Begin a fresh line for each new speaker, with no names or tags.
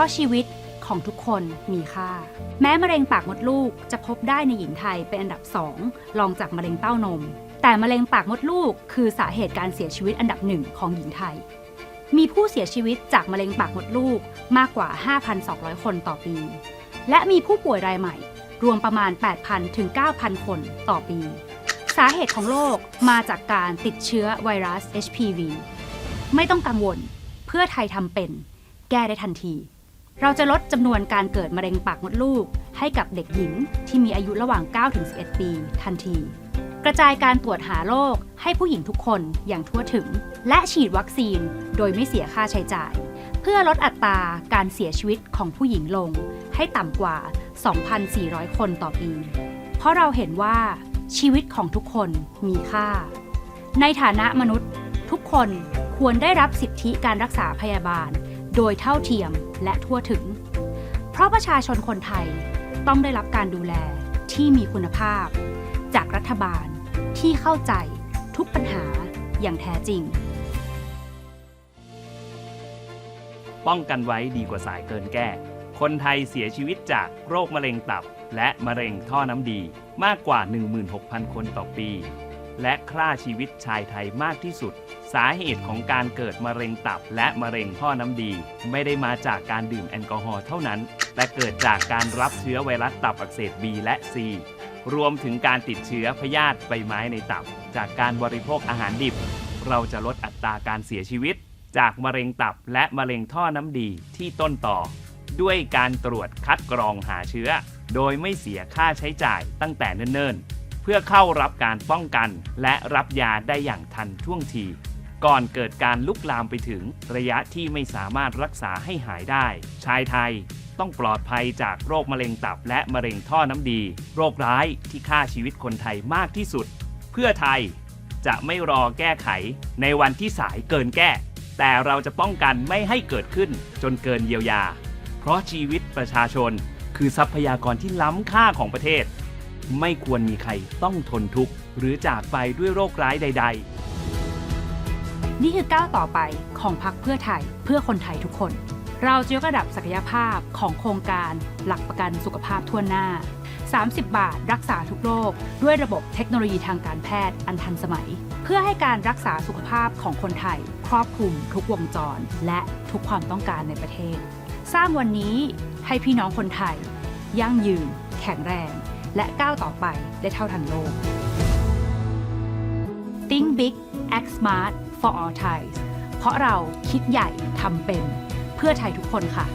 ราะชีวิตของทุกคนมีค่า แม้มะเร็งปากมดลูกจะพบได้ในหญิงไทยเป็นอันดับ2รองจากมะเร็งเต้านม แต่มะเร็งปากมดลูกคือสาเหตุการเสียชีวิตอันดับหนึ่งของหญิงไทย มีผู้เสียชีวิตจากมะเร็งปากมดลูกมากกว่า 5,200 คนต่อปี และมีผู้ป่วยรายใหม่ รวมประมาณ 8,000 ถึง 9,000 คนต่อปี สาเหตุของโรคมาจากการติดเชื้อไวรัส HPV ไม่ต้องกังวล เพื่อไทยทำเป็น แก้ได้ทันที เราจะลดจำนวนการเกิดมะเร็งปากมดลูก ให้กับเด็กหญิงที่มีอายุระหว่าง 9-11 ปี ทันที กระจายการตรวจหาโรคให้ผู้หญิงทุกคนอย่างทั่วถึง และฉีดวัคซีนโดยไม่เสียค่าใช้จ่าย เพื่อลดอัตราการเสียชีวิตของผู้หญิงลง ให้ต่ำกว่า 2,400 คนต่อปี เพราะเราเห็นว่าชีวิตของทุกคนมีค่า ในฐานะมนุษย์ ทุกคนควรได้รับสิทธิการรักษาพยาบาล โดยเท่าเทียมและทั่วถึง เพราะประชาชนคนไทยต้องได้รับการดูแลที่มีคุณภาพ จากรัฐบาลที่เข้าใจทุกปัญหาอย่างแท้จริง
ป้องกันไว้ดีกว่าสายเกินแก้ คนไทยเสียชีวิตจากโรคมะเร็งตับ และมะเร็งท่อน้ำดีมากกว่า 16,000 คนต่อปี และฆ่าชีวิตชายไทยมากที่สุด สาเหตุของการเกิดมะเร็งตับและมะเร็งท่อน้ำดี ไม่ได้มาจากการดื่มแอลกอฮอล์เท่านั้น แต่เกิดจากการรับเชื้อไวรัสตับอักเสบ B และ C รวมถึงการติดเชื้อพยาธิใบไม้ในตับ จากการบริโภคอาหารดิบ เราจะลดอัตราการเสียชีวิต จากมะเร็งตับและมะเร็งท่อน้ำดีที่ต้นต่อ ด้วยการตรวจคัดกรองหาเชื้อ โดยไม่เสียค่าใช้จ่ายตั้งแต่เนิ่นๆ เพื่อเข้ารับการป้องกันและรับยาได้อย่างทันท่วงที ก่อนเกิดการลุกลามไปถึงระยะที่ไม่สามารถรักษาให้หายได้ ชายไทยต้องปลอดภัยจากโรคมะเร็งตับและมะเร็งท่อน้ำดี โรคร้ายที่ฆ่าชีวิตคนไทยมากที่สุด เพื่อไทยจะไม่รอแก้ไขในวันที่สายเกินแก้ แต่เราจะป้องกันไม่ให้เกิดขึ้นจนเกินเยียวยา เพราะชีวิตประชาชน คือทรัพยากรที่ล้ำค่าของประเทศ ไม่ควรมีใครต้องทนทุกข์หรือจากไปด้วยโรคร้ายใด ๆ
นี่คือก้าวต่อไปของพรรคเพื่อไทยเพื่อคนไทยทุกคน เราจะยกระดับศักยภาพของโครงการหลักประกันสุขภาพทั่วหน้า 30 บาทรักษาทุกโรคด้วยระบบเทคโนโลยีทางการแพทย์อันทันสมัย เพื่อให้การรักษาสุขภาพของคนไทย ครอบคลุมทุกวงจร และทุกความต้องการในประเทศ สร้างวันนี้ให้พี่น้องคนไทย ยั่งยืน แข็งแรง และก้าวต่อไปได้เท่าทันโลก Think big act smart for all Thais เพราะเราคิดใหญ่ทำเป็นเพื่อไทยทุกคนค่ะ